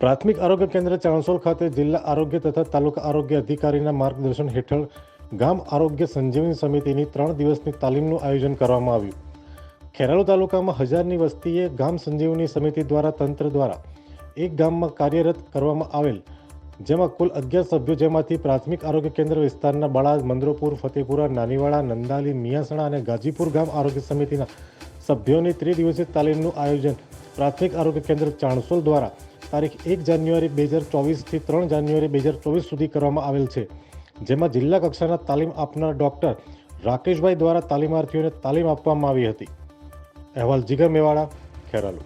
પ્રાથમિક આરોગ્ય કેન્દ્ર ચાણસોલ ખાતે જિલ્લા આરોગ્ય તથા તાલુકા આરોગ્ય અધિકારીના માર્ગદર્શન હેઠળ ગામ આરોગ્ય સંજીવની સમિતિની ત્રણ દિવસની તાલીમનું આયોજન કરવામાં આવ્યું. ખેરાલુ તાલુકામાં હજારની વસ્તીએ ગામ સંજીવની સમિતિ દ્વારા તંત્ર દ્વારા એક ગામમાં કાર્યરત કરવામાં આવેલ, જેમાં કુલ અગિયાર સભ્યો જેમાંથી પ્રાથમિક આરોગ્ય કેન્દ્ર વિસ્તારના બળાદ મંદરોપુર, ફતેપુરા, નાનીવાડા, નંદાલી, મિયાસણા અને ગાજીપુર ગામ આરોગ્ય સમિતિના સભ્યોની ત્રિદિવસીય તાલીમનું આયોજન પ્રાથમિક આરોગ્ય કેન્દ્ર ચાણસોલ દ્વારા તારીખ એક જાન્યુઆરી બે હજાર ચોવીસથી ત્રણ જાન્યુઆરી બે હજાર ચોવીસ સુધી કરવામાં આવેલ છે, જેમાં જિલ્લા કક્ષાના તાલીમ આપનાર ડૉક્ટર રાકેશભાઈ દ્વારા તાલીમાર્થીઓને તાલીમ આપવામાં આવી હતી. અહેવાલ જીગર મેવાડા, ખેરાલુ.